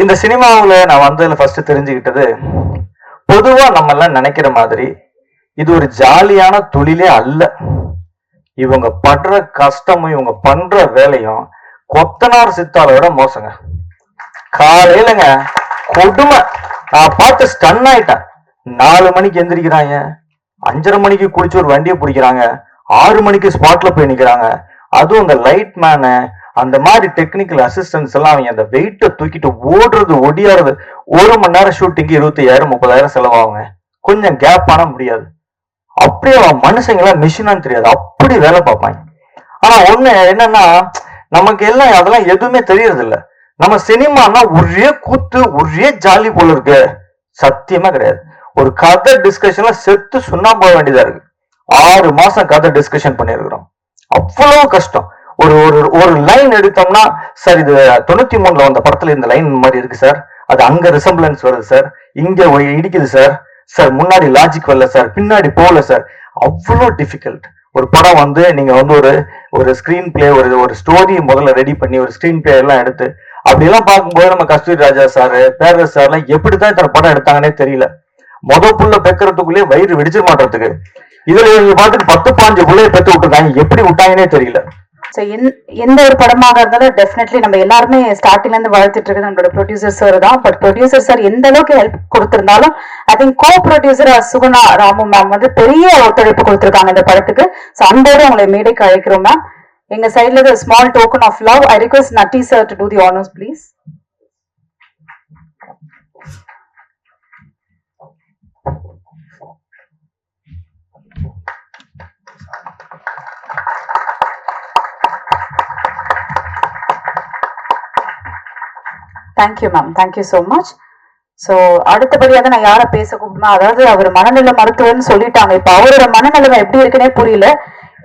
இந்த சினிமாவுல நான் வந்ததுல ஃபர்ஸ்ட் தெரிஞ்சுக்கிட்டது பொதுவா நம்ம எல்லாம் நினைக்கிற மாதிரி இது ஒரு ஜாலியான தொழிலே அல்ல. இவங்க படுற கஷ்டமும் இவங்க பண்ற வேலையும் கொத்தனார் சித்தாளோட மோசங்க. காலையிலங்க கொடுமை. நான் பார்த்து ஸ்டன் ஆயிட்டேன். நாலு மணிக்கு எந்திரிக்கிறாங்க அஞ்சரை மணிக்கு குளிச்சு ஒரு வண்டியை பிடிக்கிறாங்க ஆறு மணிக்கு ஸ்பாட்ல போய் நிக்கிறாங்க. அதுவும் அந்த லைட் மேனு அந்த மாதிரி டெக்னிக்கல் அசிஸ்டன்ஸ் எல்லாம் அவங்க அந்த வெயிட்டை தூக்கிட்டு ஓடுறது ஒடியாறது ஒரு மணி நேரம் ஷூட்டிங்கு இருபத்தையாயிரம் முப்பதாயிரம் செலவாகுங்க. கொஞ்சம் கேப் பண்ண முடியாது. அப்படியே அவன் மனுஷங்களா மிஷினான்னு தெரியாது. அப்படி வேலை பார்ப்பாங்க. ஆனா ஒண்ணு என்னன்னா நமக்கு எல்லாம் அதெல்லாம் எதுவுமே தெரியறது இல்ல நம்ம சினிமானா ஒரே கூத்து ஒரே ஜாலி போல இருக்கு. சத்தியமா கிடையாது. ஒரு கதை டிஸ்கஷன்ல செத்து சுண்ணா போக வேண்டியதா இருக்கு. ஆறு மாசம் கதை டிஸ்கஷன் பண்ணிருக்கிறோம் அவ்வளவு கஷ்டம். ஒரு ஒரு ஒரு லைன் எடுத்தோம்னா சார் இது தொண்ணூத்தி மூணுல வந்த படத்துல இந்த லைன் மாதிரி இருக்கு சார் அது அங்க ரிசம்பிளன்ஸ் வருது சார் இங்க இடிக்குது சார் சார் முன்னாடி லாஜிக் வரல சார் பின்னாடி போகல சார் அவ்வளோ டிஃபிகல்ட் ஒரு படம் வந்து நீங்க வந்து ஒரு ஒரு ஸ்கிரீன் பிளே ஒரு ஒரு ஸ்டோரி முதல்ல ரெடி பண்ணி ஒரு ஸ்கிரீன் பிளே எல்லாம் எடுத்து அப்படி எல்லாம் பார்க்கும்போது நம்ம கஸ்தூரி ராஜா சார் பேரரசு சார்லாம் எப்படிதான் இத்தனை படம் எடுத்தாங்கன்னே தெரியல. முத புள்ள பெக்கறதுக்குள்ளே வயிறு வெடிச்சிட மாட்டதுக்கு இதுல இவங்க பார்த்துட்டு பத்து பாஞ்சு புள்ளைய பெற்று விட்டுருக்காங்க எப்படி விட்டாங்கன்னே தெரியல. ஸோ எந்த ஒரு படமாக இருந்தாலும் டெஃபினெட்லி நம்ம எல்லாருமே ஸ்டார்டிங்ல இருந்து வளர்த்துட்டு இருக்கிறது நம்மளோட ப்ரொடியூசர் சார் தான். பட் ப்ரொடியூசர் சார் எந்த அளவுக்கு help கொடுத்திருந்தாலும் I think co producer Suguna Ramu ma'am வந்து பெரிய ஒத்துழைப்பு கொடுத்திருக்காங்க இந்த படத்துக்கு. ஸோ அன்போடு உங்களை மேடைக்கு அழைக்கிறோம் மேம் எங்க சைட்ல இருந்து small token of love I request Natty sir to do the honours please thank you ma'am thank you so much so அடுத்தபடியாக நான் யாரை பேச கூப்பிடுமா அதாவது அவர் மனநல மருத்துவர்னு சொல்லிட்டாங்க. இப்போ அவரோட மனநிலைமை எப்படி இருக்குன்னே புரியல.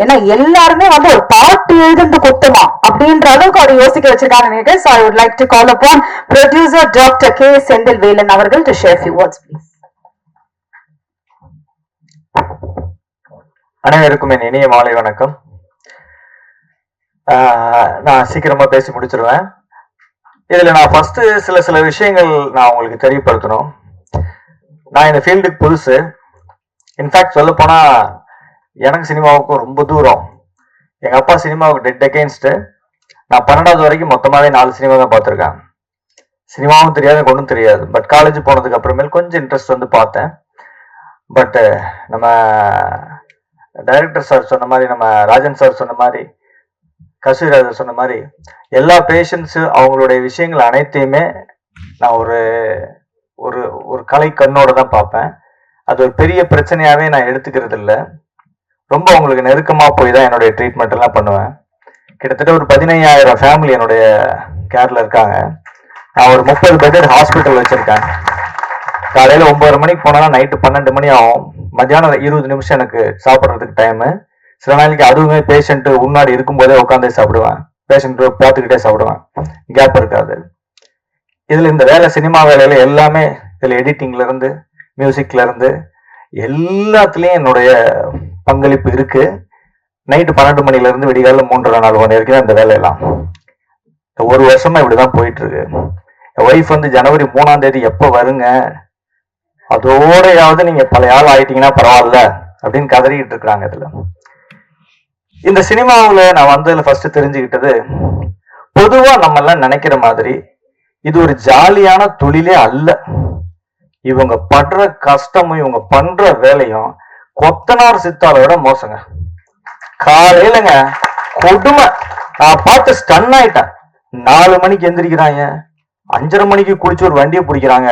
ஏன்னா எல்லாருமே வந்து ஒரு பாட்டு எழுதுந்து குத்தமா அப்படின்ற அளவுக்கு அவர் யோசிக்க வச்சிருக்காங்க நினைக்கிறேன். So I would like to call upon producer doctor K Senthil Velan அவர்கள் to share few words please அனைவருக்கும் என் இனிய மாலை வணக்கம். ஆஹ் நான் சீக்கிரமா பேசி முடிச்சிருவேன். இதுல நான் ஃபர்ஸ்ட் சில சில விஷயங்கள் நான் உங்களுக்கு தெரியப்படுத்தணும். நான் இந்த ஃபீல்டுக்கு புதுசு. இன்ஃபேக்ட் சொல்ல போனா எனக்கு சினிமாவுக்கும் ரொம்ப தூரம். எங்க அப்பா சினிமாவுக்கு டெட் அகேன்ஸ்ட் நான் பன்னெண்டாவது வரைக்கும் மொத்தமாவே நாலு சினிமா தான் பார்த்துருக்கேன். சினிமாவும் தெரியாது ஒன்றும் தெரியாது. பட் காலேஜ் போனதுக்கு அப்புறமேல் கொஞ்சம் இன்ட்ரெஸ்ட் வந்து பார்த்தேன். பட்டு நம்ம டைரக்டர் சார் சொன்ன மாதிரி நம்ம ராஜன் சார் சொன்ன மாதிரி கசூராஜர் சொன்ன மாதிரி எல்லா பேஷண்ட்ஸு அவங்களுடைய விஷயங்கள் அனைத்தையுமே நான் ஒரு ஒரு ஒரு கலை கண்ணோட தான் பார்ப்பேன். அது ஒரு பெரிய பிரச்சனையாகவே நான் எடுத்துக்கிறது இல்லை ரொம்ப அவங்களுக்கு நெருக்கமாக போய் தான் என்னுடைய ட்ரீட்மெண்ட் எல்லாம் பண்ணுவேன். கிட்டத்தட்ட ஒரு பதினையாயிரம் ஃபேமிலி என்னுடைய கேரில் இருக்காங்க. நான் ஒரு முப்பது பெட்டட் ஹாஸ்பிட்டல் வச்சுருக்கேன். காலையில் ஒம்பது மணிக்கு போனேன்னா நைட்டு பன்னெண்டு மணி ஆகும். மத்தியானம் இருபது நிமிஷம் எனக்கு சாப்பிட்றதுக்கு டைமு சில நாளைக்கு அதுவுமே பேஷண்ட்டு முன்னாடி இருக்கும்போதே உட்காந்தே சாப்பிடுவேன். பேஷண்ட்டு பார்த்துக்கிட்டே சாப்பிடுவேன். கேப் இருக்காது. இதுல இந்த வேலை சினிமா வேலையில எல்லாமே இதுல எடிட்டிங்ல இருந்து மியூசிக்ல இருந்து எல்லாத்துலயும் என்னுடைய பங்களிப்பு இருக்கு. நைட்டு பன்னெண்டு மணில இருந்து விடிகால மூன்றரை நாலு மணி வரைக்கும் அந்த இந்த வேலையெல்லாம். ஒரு வருஷமா இப்படிதான் போயிட்டு இருக்கு என் ஒய்ஃப் வந்து ஜனவரி மூணாம் தேதி எப்போ வருங்க? அதோடையாவது நீங்க பழைய ஆள் ஆயிட்டீங்கன்னா பரவாயில்ல அப்படின்னு கதறிக்கிட்டு இருக்கிறாங்க இதுல. இந்த சினிமாவுல நான் வந்ததுல ஃபர்ஸ்ட் தெரிஞ்சுக்கிட்டது பொதுவா நம்ம எல்லாம் நினைக்கிற மாதிரி இது ஒரு ஜாலியான தொழிலே அல்ல. இவங்க படுற கஷ்டமும் இவங்க பண்ற வேலையும் கொத்தனார் சித்தாளோட மோசங்க. காலையிலங்க கொடுமை. நான் பார்த்து ஸ்டன் ஆயிட்டேன். நாலு மணிக்கு எந்திரிக்கிறாங்க அஞ்சரை மணிக்கு குளிச்சு ஒரு வண்டியை பிடிக்கிறாங்க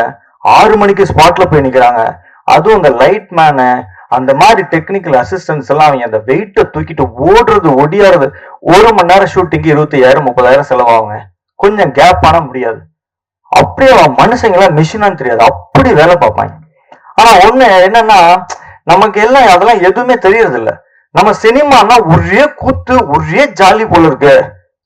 ஆறு மணிக்கு ஸ்பாட்ல போய் நிக்கிறாங்க. அதுவும் அந்த லைட் மேனு அந்த மாதிரி டெக்னிக்கல் அசிஸ்டன்ஸ் எல்லாம் அவங்க அந்த வெயிட்டை தூக்கிட்டு ஓடுறது ஒடியாறது ஒரு மணி நேரம் ஷூட்டிங்கு இருபத்தையாயிரம் முப்பதாயிரம் செலவாகுங்க. கொஞ்சம் கேப் பண்ண முடியாது. அப்படியே அவன் மனுஷங்களா மிஷினான்னு தெரியாது. அப்படி வேலை பார்ப்பாங்க. ஆனா ஒண்ணு என்னன்னா நமக்கு எல்லாம் அதெல்லாம் எதுவுமே தெரியறது இல்ல நம்ம சினிமானா ஒரே கூத்து ஒரே ஜாலி போல இருக்கு.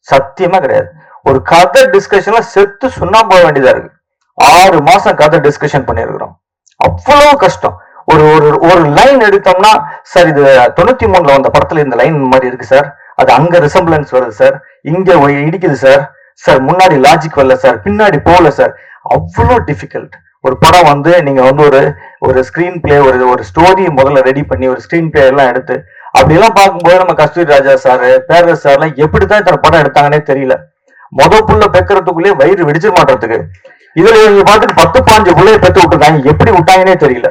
சத்தியமா கிடையாது. ஒரு கதை டிஸ்கஷன்ல செத்து சுண்ணா போக வேண்டியதா இருக்கு. ஆறு மாசம் கதை டிஸ்கஷன் பண்ணிருக்கிறோம் அவ்வளவு கஷ்டம். ஒரு ஒரு ஒரு லைன் எடுத்தோம்னா சார் இது தொண்ணூத்தி மூணுல வந்த படத்துல இந்த லைன் மாதிரி இருக்கு சார் அது அங்க ரிசம்பிளன்ஸ் வருது சார் இங்க இடிக்குது சார் சார் முன்னாடி லாஜிக் வரல சார் பின்னாடி போகல சார் அவ்வளோ டிஃபிகல்ட் ஒரு படம் வந்து நீங்க வந்து ஒரு ஒரு ஸ்கிரீன் பிளே ஒரு ஒரு ஸ்டோரி முதல்ல ரெடி பண்ணி ஒரு ஸ்கிரீன் பிளே எல்லாம் எடுத்து அப்படியெல்லாம் பார்க்கும்போது நம்ம கஸ்தூரி ராஜா சார் பேரரசு சார்லாம் எப்படிதான் இத்தனை படம் எடுத்தாங்கன்னே தெரியல. முத புள்ள பெக்கறதுக்குள்ளேயே வயிறு வெடிச்சு மாட்டுறதுக்கு. இதுல இவங்க பார்த்துட்டு பத்து பாஞ்சு புள்ளைய பெற்று விட்டுருக்காங்க. எப்படி விட்டாங்கன்னே தெரியல.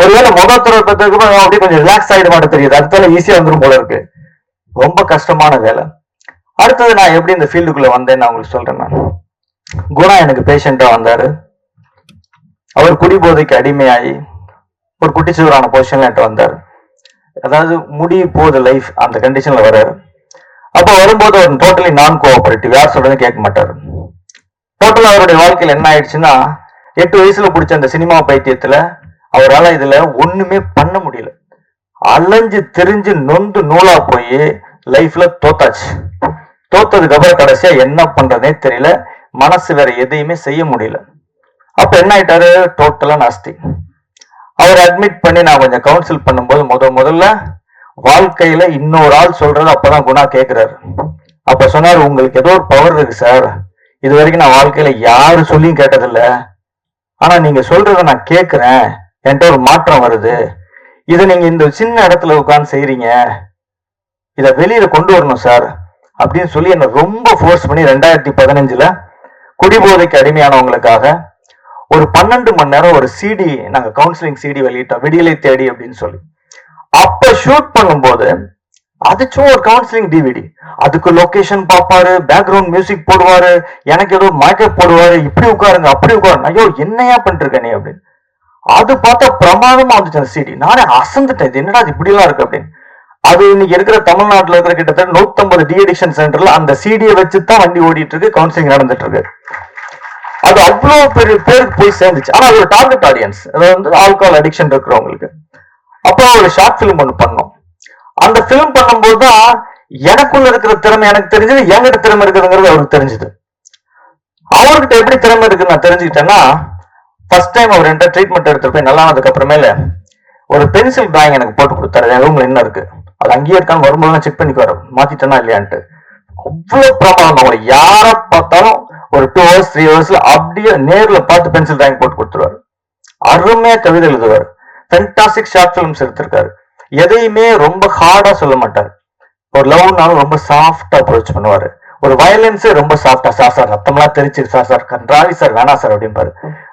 ஒருவேளை முதல் அப்படியே கொஞ்சம் ரிலாக்ஸ் ஆகிட மாட்டே தெரியுது அடுத்தால ஈஸியா வந்துடும் போல இருக்கு. ரொம்ப கஷ்டமான வேலை. அடுத்தது நான் எப்படி இந்த ஃபீல்டுக்குள்ள வந்தேன்னு நான் உங்களுக்கு சொல்றேன் நான். குணா எனக்கு பேஷண்டா வந்தாரு. அவர் குடிபோதைக்கு அடிமையாகி ஒரு குட்டிச்சுவரான பொசிஷன்ல என்கிட்ட வந்தார். அதாவது முடிய போகுது லைஃப் அந்த கண்டிஷன்ல வர்றாரு அப்போ வரும்போது அவர் டோட்டலி நான் கோஆபரேட்டிவ் யார் சொல்றது கேட்க மாட்டார். டோட்டலா அவருடைய வாழ்க்கையில் என்ன ஆயிடுச்சுன்னா எட்டு வயசுல பிடிச்ச அந்த சினிமா பைத்தியத்துல அவரால் இதுல ஒண்ணுமே பண்ண முடியல. அலைஞ்சு தெரிஞ்சு நொந்து நூலா போய் லைஃப்ல தோத்தாச்சு. தோத்ததுக்கு அப்புறம் கடைசியா என்ன பண்றதே தெரியல. மனசு வேற எதையுமே செய்ய முடியல. அப்ப என்ன ஆயிட்டாரு? டோட்டலா நாஸ்தி அவர் அட்மிட் பண்ணி நான் கொஞ்சம் கவுன்சில் பண்ணும்போது முத முதல்ல வாழ்க்கையில இன்னொரு ஆள் சொல்றது அப்பதான் குணா கேக்குறாரு. அப்ப சொன்னார் உங்களுக்கு ஏதோ ஒரு பவர் இருக்கு சார் இது வரைக்கும் நான் வாழ்க்கையில யாரு சொல்லியும் கேட்டதில்ல. ஆனா நீங்க சொல்றத நான் கேட்குறேன் என்கிட்ட ஒரு மாற்றம் வருது. இதை நீங்க இந்த சின்ன இடத்துல உட்காந்து செய்றீங்க. இதை வெளியில கொண்டு வரணும் சார். அப்படின்னு சொல்லி என்ன ரொம்ப ஃபோர்ஸ் பண்ணி ரெண்டாயிரத்தி பதினஞ்சுல குடிபோதைக்கு அடிமையானவங்களுக்காக ஒரு பன்னெண்டு மணி நேரம் ஒரு சிடி நாங்க கவுன்சிலிங் சிடி வெளியிட்டோம். விடியலை தேடி அப்படின்னு சொல்லி. அப்ப ஷூட் பண்ணும்போது அதுச்சும் ஒரு கவுன்சிலிங் டிவிடி அதுக்கு லொகேஷன் பார்ப்பாரு பேக்ரவுண்ட் மியூசிக் போடுவாரு எனக்கு ஏதோ மேக்கப் போடுவாரு இப்படி உட்காருங்க அப்படி உட்காருங்க. ஐயோ என்னையா பண்ணிருக்க நீ அப்படின்னு. அது பார்த்தா பிரமாதமா வந்துச்சு அந்த சிடி. நானே அசந்துட்டேன் இது என்னடா இது இப்படி எல்லாம் இருக்கு அப்படின்னு. அது இன்னைக்கு இருக்கிற தமிழ்நாட்டுல இருக்கிற கிட்டத்தட்ட 150 டி அடிக்ஷன் சென்டர்ல அந்த சிடியை வச்சு தான் வண்டி ஓடிட்டு இருக்கு கவுன்சிலிங் நடந்துட்டு இருக்கு அது அவ்வளவு பெரிய பேருக்கு போய் சேர்ந்துச்சு. ஆனா அது ஒரு டார்கெட் ஆடியன்ஸ் அது வந்து ஆல்கஹால் அடிக்ஷன் இருக்கிறவங்களுக்கு. அப்போ ஒரு ஷார்ட் ஃபிலிம் ஒன்று பண்ணோம். அந்த ஃபிலிம் பண்ணும்போது தான் எனக்குள்ள இருக்கிற திறமை எனக்கு தெரிஞ்சது என்கிட்ட திறமை இருக்குதுங்கிறது அவருக்கு தெரிஞ்சது. அவர்கிட்ட எப்படி திறமை இருக்குன்னு நான் தெரிஞ்சுக்கிட்டேன்னா ஃபர்ஸ்ட் டைம் அவர் என்கிட்ட ட்ரீட்மெண்ட் எடுத்துட்டு போய் நல்லா ஆனதுக்கு அப்புறமேல ஒரு பென்சில் டிராயிங் எனக்கு போட்டு கொடுத்தாரு. என் ரூம்ல என்ன இருக்கு? அது அங்கேயே இருக்கான்னு வரும்போது செக் பண்ணிக்குவாரு மாத்திட்டேனா இல்லையான்ட்டு. அவ்வளவு பிரமாதம். அவரை யார பார்த்தாலும் ஒரு டூ ஹவர்ஸ் த்ரீ ஹவர்ஸ்ல அப்படியே நேர்ல பார்த்து பென்சில் டிராயிங் போட்டு கொடுத்துருவாரு. அருமையா கவிதை எழுதுவார். ஃபென்டாஸ்டிக் ஷார்ட் ஃபிலிம்ஸ் எடுத்திருக்காரு. எதையுமே ரொம்ப ஹார்டா சொல்ல மாட்டார். ஒரு லவ்னாலும் ரொம்ப சாஃப்டா அப்ரோச் பண்ணுவாரு. ஒரு வயலன்ஸே ரொம்ப சாஃப்டா சார் சார் ரத்தம்லாம் தெரிச்சு சார் சார் கன்றாவி சார் வேணாம் சார் அப்படிம்பாரு.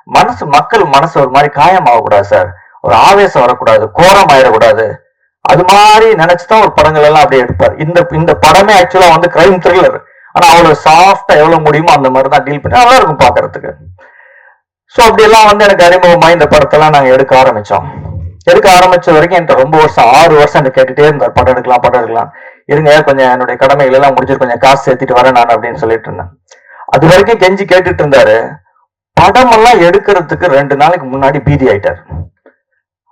மனசு மக்கள் மனசு ஒரு மாதிரி காயம் ஆகக்கூடாது சார் ஒரு ஆவேசம் வரக்கூடாது கோரம் ஆயிடக்கூடாது அது மாதிரி நினைச்சுதான் ஒரு படங்கள் எல்லாம் அப்படியே எடுப்பார். இந்த இந்த படமே ஆக்சுவலா வந்து கிரைம் த்ரில்லர் ஆனா அவ்வளவு சாஃப்டா எவ்வளவு முடியுமோ அந்த மாதிரி தான் டீல் பண்ணி நல்லா இருக்கும் பாக்குறதுக்கு சோ அப்படி எல்லாம் வந்து எனக்கு அறிமுகமா இந்த படத்தெல்லாம் நாங்க எடுக்க ஆரம்பிச்சோம். எடுக்க ஆரம்பிச்ச வரைக்கும் என்கிட்ட ரொம்ப வருஷம் ஆறு வருஷம் என்ன கேட்டுட்டே இருந்தார். படம் எடுக்கலாம் படம் எடுக்கலாம். இருங்க கொஞ்சம் என்னுடைய கடமைகள் எல்லாம் முடிச்சிட்டு கொஞ்சம் காசு சேர்த்துட்டு வரேன் நான் அப்படின்னு சொல்லிட்டு இருந்தேன். அது வரைக்கும் கெஞ்சி கேட்டுட்டு இருந்தாரு. படம் எல்லாம் எடுக்கிறதுக்கு ரெண்டு நாளைக்கு முன்னாடி பீதி ஆயிட்டார்.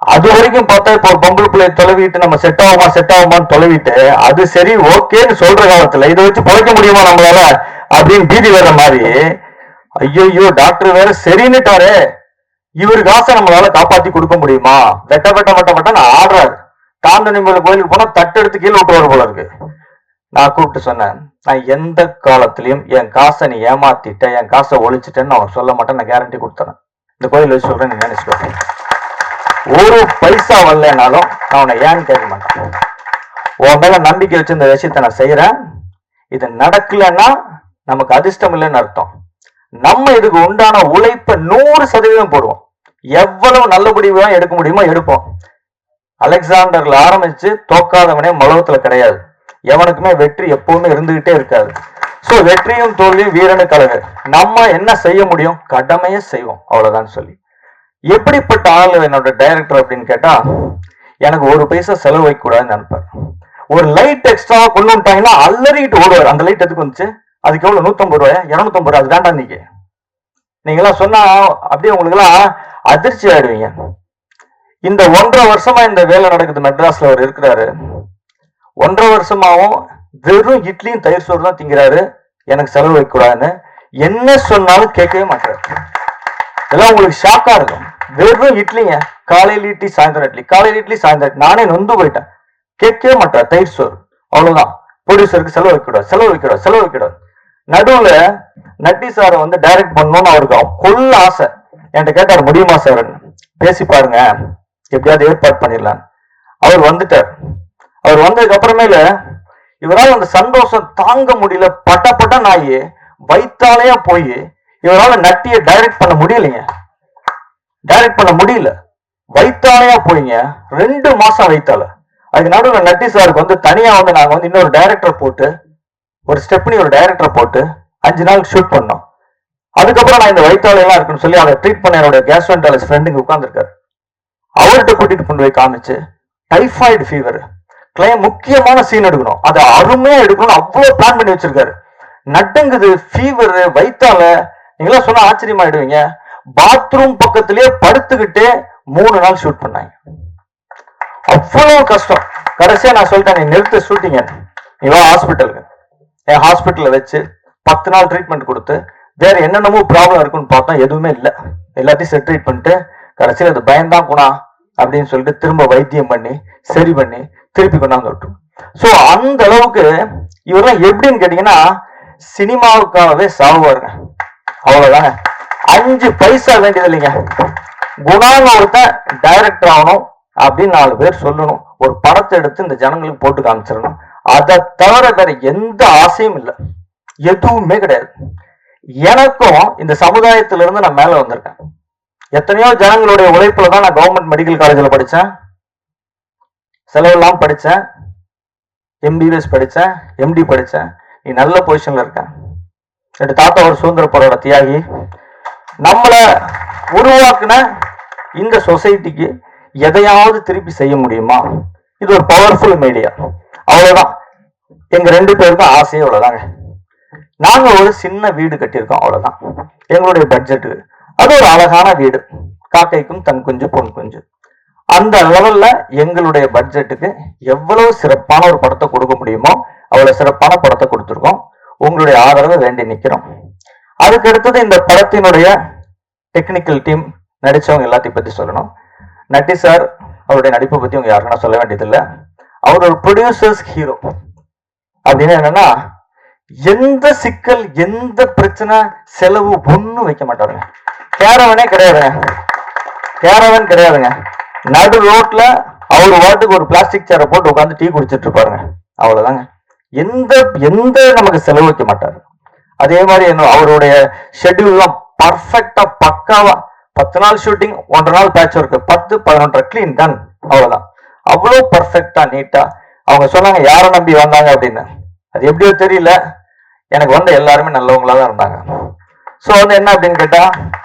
அது வரைக்கும் பார்த்தா இப்போ ஒரு பொம்பளை பிள்ளைய தொலைவிட்டு நம்ம செட் ஆகுமா செட் ஆகுமான்னு தொலைவிட்டு அது சரி ஓகேன்னு சொல்ற காலத்துல இதை வச்சு பொழைக்க முடியுமா நம்மளால? அப்படின்னு பீதி வர்ற மாதிரி ஐயோ டாக்டர் வேற சரின்னுட்டாரு. இவரு காசை நம்மளால காப்பாத்தி கொடுக்க முடியுமா? வெட்ட வெட்ட வெட்ட வெட்ட நான் ஆடுறாரு. காந்தனிமலை கோயிலுக்கு போனா தட்டு எடுத்து கீழே விட்டு போல இருக்கு. நான் கூப்பிட்டு சொன்னேன் நான் எந்த காலத்திலையும் என் காசை நீ ஏமாத்திட்ட என் காசை ஒழிச்சிட்டேன்னு அவன் சொல்ல மாட்டேன் நான் கேரண்டி கொடுத்துறேன். இந்த கோயில் வச்சு சொல்றேன் நீ நினைச்சுக்கோ. ஒரு பைசா வரலனாலும் நான் உன்னை ஏன்னு கேட்க மாட்டேன். உன் மேல நம்பிக்கை வச்சு இந்த விஷயத்தை நான் செய்யறேன் இது நடக்கலைன்னா நமக்கு அதிர்ஷ்டம் இல்லைன்னு அர்த்தம். நம்ம இதுக்கு உண்டான உழைப்பை நூறு சதவீதம் போடுவோம். எவ்வளவு நல்லபடியா எடுக்க முடியுமோ எடுப்போம். அலெக்சாண்டர்ல ஆரம்பிச்சு தோக்காதவனே மலவத்துல கிடையாது. எவனுக்குமே வெற்றி எப்பவுமே இருந்துகிட்டே இருக்காது. சோ வெற்றியும் தோல்வியும் வீரனுக்கு அழகு. நம்ம என்ன செய்ய முடியும்? கடமையை செய்வோம். அவ்வளவுதான் சொல்லி. எப்படிப்பட்ட ஆள் என்னோட டைரக்டர் அப்படின்னு கேட்டா எனக்கு ஒரு பைசா செலவு வைக்கக்கூடாதுன்னு நினைப்பார். ஒரு லைட் எக்ஸ்ட்ரா கொண்டு வந்துட்டாங்கன்னா அலறிட்டு ஓடுவார். அந்த லைட் எதுக்கு வந்துச்சு? அதுக்கு எவ்வளோ நூத்தம்பது ரூபாயா? இரநூத்தம்பது ரூபா. அது வேண்டாம் நீங்க நீங்க எல்லாம் சொன்னா அப்படியே உங்களுக்கு எல்லாம் அதிர்ச்சி ஆயிடுவீங்க. இந்த ஒன்றரை வருஷமா இந்த வேலை நடக்குது மெட்ராஸ்ல அவர் இருக்கிறாரு. ஒன்றரை வருஷமாவும் வெறும் இட்லியும் தயிர் சோறு தான் திங்கிறாரு. எனக்கு செலவு வைக்கக்கூடாதுன்னு. என்ன சொன்னாலும் கேட்கவே மாட்டாரு. இதெல்லாம் உங்களுக்கு ஷாக்கா இருக்கும். வெறும் இட்லிங்க. காலையில் இட்லி சாயந்தரம் இட்லி. காலையில் இட்லி சாயந்தரம் நானே நொந்து போயிட்டேன். கேட்கவே மாட்டார் தயிர் சோறு. அவ்வளவுதான். ப்ரொடியூசருக்கு செலவு வைக்கூடாது செலவு வைக்கூடாது செலவு வைக்கூடாது நடுவுல நட்டி சாரை வந்து டைரக்ட் பண்ணணும்னு அவருக்கு கொள்ள ஆசை. என்கிட்ட கேட்டார் முடியுமா சார் பேசி பாருங்க. எப்படியாவது ஏற்பாடு பண்ணிடலாம் அவர் வந்துட்டார். அவர் வந்ததுக்கு அப்புறமேல இவரால் அந்த சந்தோஷம் தாங்க முடியல. பட்ட பட்ட நாயி வைத்தாலேயே போய் இவரால் நட்டியை டைரக்ட் பண்ண முடியலைங்க. டைரக்ட் பண்ண முடியல. வைத்தாலையா போயிங்க. ரெண்டு மாசம் வைத்தால அதுக்கு நடுவில் நட்டி சாருக்கு வந்து தனியா வந்து நாங்க வந்து இன்னொரு டைரக்டர் போட்டு ஒரு ஸ்டெப்னி ஒரு டைரக்டர் போட்டு அஞ்சு நாள் ஷூட் பண்ணோம். அதுக்கப்புறம் நான் இந்த வைத்தாலையெல்லாம் இருக்குன்னு சொல்லி அதை ட்ரீட் பண்ண என்னோட கேஸ்ட்ரோன்டாலஜி ஃப்ரெண்டுங்க உட்காந்துருக்காரு அவர்கிட்ட கூட்டிட்டு கொண்டு போய் காமிச்சு டைஃபாய்டு ஃபீவர் கிளைம் முக்கியமான சீன் எடுக்கணும். அதை அருமையா எடுக்கணும்னு அவ்வளவு பிளான் பண்ணி வச்சிருக்காரு. நட்டுங்குது ஃபீவர் வைத்தால நீங்களாம் சொன்னா ஆச்சரியமாயிடுவீங்க. பாத்ரூம் பக்கத்திலேயே படுத்துக்கிட்டு மூணு நாள் ஷூட் பண்ணாங்க. அவ்வளவு கஷ்டம். கடைசியா நான் சொல்லிட்டேன் நீ நிறுத்த ஷூட்டிங்க நீங்களா ஹாஸ்பிட்டலுக்கு என் ஹாஸ்பிட்டல்ல வச்சு பத்து நாள் ட்ரீட்மெண்ட் கொடுத்து வேற என்னென்னமோ ப்ராப்ளம் இருக்குன்னு பார்த்தா எதுவுமே இல்லை. எல்லாத்தையும் செட்ரேட் பண்ணிட்டு கடைசியில் அது பயம்தான் குணா அப்படின்னு சொல்லிட்டு திரும்ப வைத்தியம் பண்ணி சரி பண்ணி திருப்பி கொண்டாந்து விட்டுரும். ஸோ அந்த அளவுக்கு இவரெல்லாம் எப்படின்னு கேட்டீங்கன்னா சினிமாவுக்காகவே சாவுவாருங்க அவ்வளோதாங்க அஞ்சு பைசா வேண்டியது இல்லைங்க. குணாங்க ஒருத்தன் டைரக்டர் ஆகணும் அப்படின்னு நாலு பேர் சொல்லணும். ஒரு படத்தை எடுத்து இந்த ஜனங்களுக்கு போட்டு காமிச்சிடணும். அதை தவிர வேற எந்த ஆசையும் இல்லை. எதுவுமே கிடையாது. எனக்கும் இந்த சமுதாயத்துல இருந்து நான் மேல வந்திருக்கேன். எத்தனையோ ஜனங்களுடைய உழைப்புல தான் நான் கவர்மெண்ட் மெடிக்கல் காலேஜில் படித்தேன். செலவெல்லாம் படித்தேன் எம்பிபிஎஸ் படித்தேன் எம்டி படித்தேன் நீ நல்ல பொசிஷனில் இருக்க. என் தாத்தா ஒரு சுதந்திர போராட தியாகி நம்மளை உருவாக்குன இந்த சொசைட்டிக்கு எதையாவது திருப்பி செய்ய முடியுமா? இது ஒரு பவர்ஃபுல் மீடியா அவ்வளவுதான். எங்க ரெண்டு பேருக்கும் ஆசையே அவ்வளவுதாங்க நாங்கள் ஒரு சின்ன வீடு கட்டியிருக்கோம் அவ்வளவுதான். எங்களுடைய பட்ஜெட்டு அது ஒரு அழகான வீடு. காக்கைக்கும் தன் குஞ்சு பொன் குஞ்சு. அந்த லெவல்ல எங்களுடைய பட்ஜெட்டுக்கு எவ்வளவு சிறப்பான ஒரு படத்தை கொடுக்க முடியுமோ அவ்வளவு சிறப்பான படத்தை கொடுத்துருக்கோம். உங்களுடைய ஆதரவை வேண்டி நிக்கிறோம். அதுக்கு அடுத்தது இந்த படத்தினுடைய டெக்னிக்கல் டீம் நடிச்சவங்க எல்லாத்தையும் பத்தி சொல்லணும். நட்டி சார் அவருடைய நடிப்பை பத்தி உங்க யாருக்கும் சொல்ல வேண்டியதில்லை. அவர் ஒரு ப்ரொடியூசர்ஸ் ஹீரோ அப்படின்னு என்னன்னா எந்த சிக்கல் எந்த பிரச்சனை செலவு ஒன்றும் வைக்க மாட்டாருங்க கேரவனே கிடையாதுங்க. கேரவன் கிடையாதுங்க. நடு ரோட்ல அவர் வாட்டுக்கு ஒரு பிளாஸ்டிக் சேரை போட்டு உட்காந்து டீ குடிச்சிட்டு இருப்பாருங்க. அவ்வளவுதாங்க. எந்த எந்த நமக்கு செலவழிக்க மாட்டார் மாட்டாரு. அதே மாதிரி என்ன அவருடைய ஷெட்யூல்லாம் பர்ஃபெக்டா பக்காவா பத்து நாள் ஷூட்டிங் ஒன்றரை நாள் பேட்ச் ஒர்க் பத்து பதினொன்றரை க்ளீன் டன் அவ்வளவுதான். அவ்வளோ பர்ஃபெக்டா நீட்டா அவங்க சொன்னாங்க யாரை நம்பி வந்தாங்க? அப்படின்னு. அது எப்படியோ தெரியல. எனக்கு வந்த எல்லாருமே நல்லவங்களா தான் இருந்தாங்க. ஸோ வந்து என்ன அப்படின்னு கேட்டா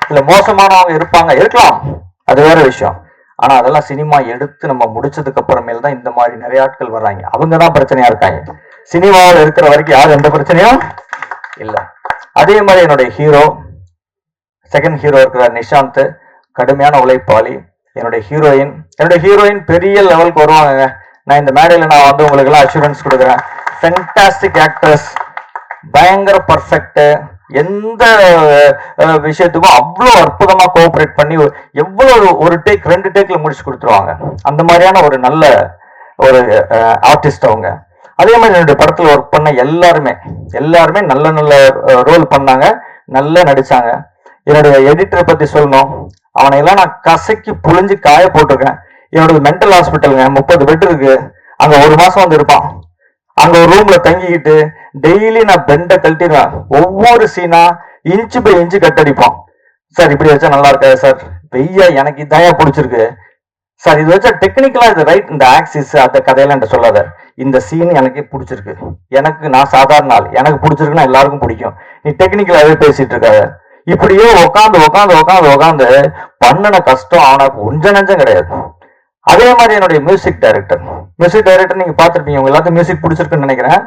இல்லை மோசமானவங்க இருப்பாங்க. இருக்கலாம். அது வேற விஷயம். ஆனா அதெல்லாம் சினிமா எடுத்து நம்ம முடிச்சதுக்கு அப்புறமேல தான் இந்த மாதிரி நிறைய ஆட்கள் வர்றாங்க. அவங்க தான் பிரச்சனையா இருக்காங்க. சினிமாவில் இருக்கிற வரைக்கும் யாரும் எந்த பிரச்சனையும் இல்ல. அதே மாதிரி என்னுடைய ஹீரோ செகண்ட் ஹீரோ இருக்கிற நிஷாந்த் கடுமையான உழைப்பாளி. என்னுடைய ஹீரோயின் என்னுடைய ஹீரோயின் பெரிய லெவலுக்கு வருவாங்க நான் இந்த மேடையில நான் வந்து உங்களுக்கு எல்லாம் அஷூரன்ஸ் கொடுக்குறேன். ஃபென்டாஸ்டிக் ஆக்ட்ரஸ் பயங்கர பர்ஃபெக்ட் எந்த விஷயத்துக்கும் அவ்வளோ அற்புதமா கோஆப்ரேட் பண்ணி எவ்வளோ எவ்வளவு ஒரு டேக் ரெண்டு டேக்ல முடிச்சு கொடுத்துருவாங்க. அந்த மாதிரியான ஒரு நல்ல ஒரு ஆர்டிஸ்ட் அவங்க. அதே மாதிரி என்னுடைய படத்தில் ஒர்க் பண்ண எல்லாருமே எல்லாருமே நல்ல நல்ல ரோல் பண்ணாங்க. நல்லா நடிச்சாங்க. என்னுடைய எடிட்டரை பத்தி சொல்லணும். அவனை எல்லாம் நான் கசக்கி புழிஞ்சு காய போட்டிருக்கேன். என்னோட மென்டல் ஹாஸ்பிட்டலுங்க முப்பது பெட் இருக்கு. அங்க ஒரு மாசம் வந்து இருப்பான். அங்க ஒரு ரூம்ல தங்கிக்கிட்டு டெய்லி நான் பெண்டை கழட்டிடுவேன் ஒவ்வொரு சீனா இன்ச்சு பை இன்ச்சு கட்டடிப்போம் சார் இப்படி வச்சா நல்லா இருக்காது சார். வெய்யா எனக்கு இதாயா பிடிச்சிருக்கு? சார் இது வச்சா டெக்னிக்கலா இது ரைட் இந்த ஆக்சிஸ் அந்த கதையெல்லாம் என்கிட்ட சொல்லாத. இந்த சீன் எனக்கு பிடிச்சிருக்கு. எனக்கு நான் சாதாரண ஆள். எனக்கு பிடிச்சிருக்குன்னா எல்லாருக்கும் பிடிக்கும். நீ டெக்னிக்கலாவே பேசிட்டு இருக்காத. இப்படியே உட்காந்து உட்காந்து உட்காந்து உக்காந்து பண்ணன கஷ்டம் அவனுக்கு கொஞ்சம் நஞ்சம் கிடையாது. அதே மாதிரி என்னுடைய மியூசிக் டைரக்டர் மியூசிக் டைரக்டர் நீங்க பார்த்திருப்பீங்க உங்க எல்லாத்துக்கும் மியூசிக் பிடிச்சிருக்குன்னு நினைக்கிறேன்.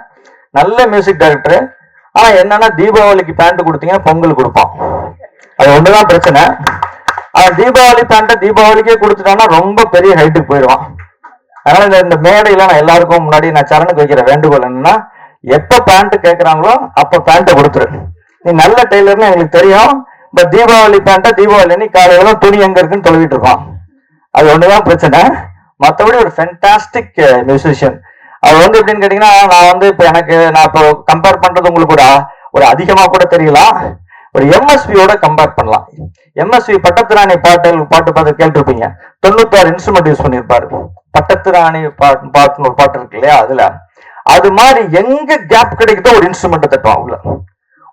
நல்ல மியூசிக் டைரக்டர் ஆனா என்னன்னா தீபாவளிக்கு பேண்ட் கொடுத்தீங்கன்னா பொங்கல் கொடுப்பான். அது ஒண்ணுதான் பிரச்சனை. ஆனா தீபாவளி பேண்ட்டை தீபாவளிக்கே கொடுத்துட்டான்னா ரொம்ப பெரிய ஹைட்டுக்கு போயிடுவான். அதனால இந்த இந்த மேடையில நான் எல்லாருக்கும் முன்னாடி நான் சரணுக்கு வைக்கிற வேண்டுகோள் என்னன்னா எப்ப பேண்ட் கேக்குறாங்களோ அப்ப பேண்ட்டை கொடுத்துரு. நீ நல்ல டெய்லர்னு எங்களுக்கு தெரியும் பட் தீபாவளி பேண்ட்டை தீபாவளி அன்னைக்கு காலையில துணி எங்க இருக்குன்னு தொலைவிட்டு இருப்பான். அது ஒண்ணுதான் பிரச்சனை. மற்றபடி ஒரு ஃபென்டாஸ்டிக் மியூசிஷியன் அவர் வந்து எப்படின்னு கேட்டீங்கன்னா நான் வந்து இப்போ எனக்கு நான் இப்போ கம்பேர் பண்றது உங்களுக்கு கூட ஒரு அதிகமா கூட தெரியலாம் ஒரு எம்எஸ்பியோட கம்பேர் பண்ணலாம். எம்எஸ்வி பட்டத்திராணி பாட்டல் பாட்டு பார்த்து கேட்டிருப்பீங்க தொண்ணூத்தாறு இன்ஸ்ட்ருமெண்ட் யூஸ் பண்ணியிருப்பாரு. பட்டத்திராணி பாட்டு பாட்டுன்னு ஒரு பாட்டு இருக்கு இல்லையா அதுல. அது மாதிரி எங்க கேப் கிடைக்குதோ ஒரு இன்ஸ்ட்ருமெண்ட் தட்டுவான் உள்ள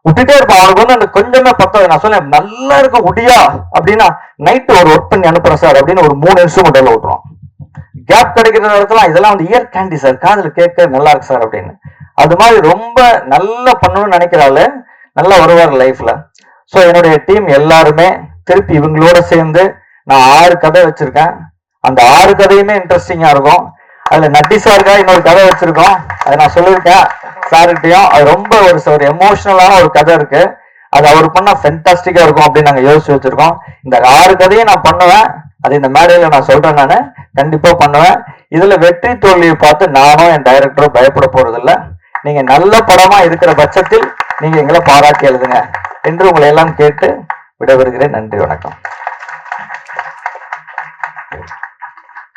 விட்டுட்டே இருப்பான் அவனுக்கு வந்து அந்த கொஞ்சமே பத்தாது நான் சொன்னேன் நல்லா இருக்கும் முடியா அப்படின்னா நைட்டு ஒரு ஒர்க் பண்ணி அனுப்புறேன் சார் அப்படின்னு ஒரு மூணு இன்ஸ்ட்ருமெண்ட் எல்லாம் விட்டுருவான் கேப் கிடைக்கிற நேரத்துல இதெல்லாம் வந்து இயர் கேண்டி சார். காதில் கேட்க நல்லா இருக்கு சார் அப்படின்னு. அது மாதிரி ரொம்ப நல்லா பண்ணணும்னு நினைக்கிறாள். நல்லா வருவார் லைஃப்ல ஸோ என்னுடைய டீம் எல்லாருமே திருப்பி இவங்களோட சேர்ந்து நான் ஆறு கதை வச்சிருக்கேன். அந்த ஆறு கதையுமே இன்ட்ரெஸ்டிங்கா இருக்கும். அதுல நட்டி சாருக்காக இன்னொரு கதை வச்சிருக்கோம். அதை நான் சொல்லியிருக்கேன். சார்கிட்டையும் அது ரொம்ப ஒரு ஒரு எமோஷனலான ஒரு கதை இருக்கு. அது அவர் பண்ணா ஃபென்டாஸ்டிக்கா இருக்கும் அப்படின்னு நாங்க யோசிச்சு வச்சிருக்கோம். இந்த ஆறு கதையும் நான் பண்ணுவேன். அது இந்த மேடையில நான் சொல்றேன் நான். கண்டிப்பா பண்ணுவேன். இதுல வெற்றி தோல்வியை பார்த்து நானும் என் டைரக்டரும் பயப்பட போறதில்ல. நீங்க நல்ல படமா இருக்கிற பட்சத்தில் நீங்க எங்களை பாராட்டி எழுதுங்க. என்று உங்களை எல்லாம் கேட்டு விடைபெறுகிறேன். நன்றி வணக்கம்.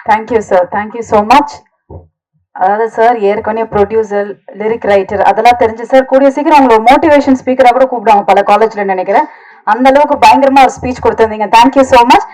Thank you sir thank you so much அதாவது சார் ஏற்கனவே ப்ரொடியூசர் லிரிக் ரைட்டர் அதெல்லாம் தெரிஞ்சு சார் கூடிய சீக்கிரம் உங்களை மோட்டிவேஷன் ஸ்பீக்கராக கூட கூப்பிடுவாங்க பல காலேஜ்ல நினைக்கிறேன். அந்த அளவுக்கு பயங்கரமா ஒரு ஸ்பீச் கொடுத்துருந்தீங்க. Thank you so much